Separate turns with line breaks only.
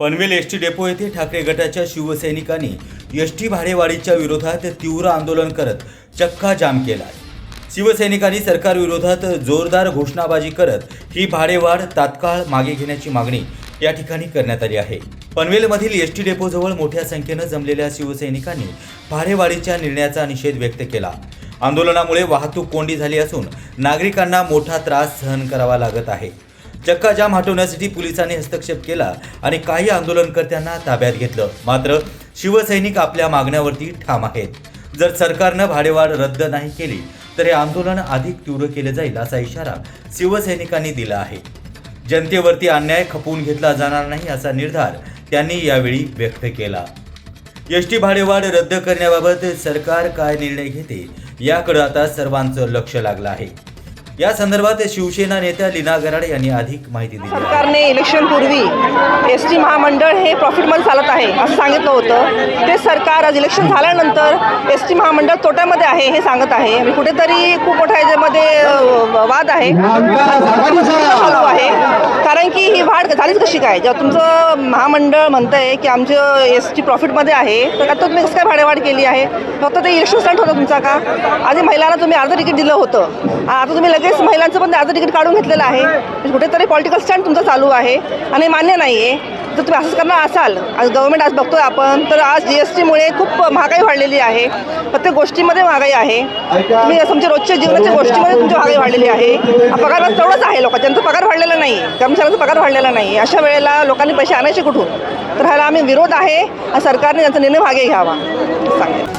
Panvel S T depot येथे ठाकरे गटाच्या शिवसैनिकांनी एस टी भाडेवाढीच्या विरोधात तीव्र आंदोलन करत चक्का जाम केला शिवसैनिकांनी सरकारविरोधात जोरदार घोषणाबाजी करत ही भाडेवाढ तात्काळ मागे घेण्याची मागणी या ठिकाणी करण्यात आली आहे. पनवेलमधील एस टी डेपोजवळ मोठ्या संख्येनं जमलेल्या शिवसैनिकांनी भाडेवाढीच्या निर्णयाचा निषेध व्यक्त केला. आंदोलनामुळे वाहतूक कोंडी झाली असून नागरिकांना मोठा त्रास सहन करावा लागत आहे. चक्काजाम हटवण्यासाठी पोलिसांनी हस्तक्षेप केला आणि काही आंदोलनकर्त्यांना ताब्यात घेतलं. मात्र शिवसैनिक आपल्या मागण्यावरती ठाम आहेत. जर सरकारनं भाडेवाढ रद्द नाही केली तर हे आंदोलन अधिक तीव्र केले जाईल असा इशारा शिवसैनिकांनी दिला आहे. जनतेवरती अन्याय खपवून घेतला जाणार नाही असा निर्धार त्यांनी यावेळी व्यक्त केला. एस टी भाडेवाढ रद्द करण्याबाबत सरकार काय निर्णय घेते याकडे आता सर्वांचं लक्ष लागलं आहे. या संदर्भात शिवसेना नेत्या लीना गराड यांनी अधिक माहिती दिली
सरकारने इलेक्शनपूर्वी एस टी महामंडळ हे प्रॉफिटमध्ये चालत आहे असं सांगितलं होतं. ते सरकार आज इलेक्शन झाल्यानंतर एस टी महामंडळ तोट्यामध्ये आहे हे सांगत आहे. आणि कुठेतरी खूप मोठा याच्यामध्ये वाद आहे. ही वाढ झालीच कशी काय? जेव्हा तुमचं महामंडळ म्हणतंय की आमचं एस टी प्रॉफिटमध्ये आहे तर आता तुम्ही कसं काय भाडेवाढ केली आहे? फक्त ते इलेक्शन स्टंट होतं तुमचा का? आधी महिलांना तुम्ही अर्ध तिकीट दिलं होतं. आता तुम्ही लगेच महिलांचं पण अर्ध तिकीट काढून घेतलेलं आहे. म्हणजे कुठेतरी पॉलिटिकल स्टँड तुमचा चालू आहे आणि मान्य नाही आहे तर तुम्ही असंच करणार असाल आज गव्हर्नमेंट आज बघतोय आपण तर आज जी एस टीमुळे खूप महागाई वाढलेली आहे. प्रत्येक गोष्टीमध्ये महागाई आहे. तुम्ही तुमच्या रोजच्या जीवनाच्या गोष्टीमध्ये तुमची महागाई वाढलेली आहे. हा पगार तेवढंच आहे लोकांच्या त्यांचा पगार वाढलेला नाही कर्मचाऱ्यांचा पगार वाढलेला नाही. अशा वेळेला लोकांनी पैसे आणायचे कुठून? तर ह्याला आम्ही विरोध आहे. सरकारने त्यांचा निर्णय मागे घ्यावा. सांगेल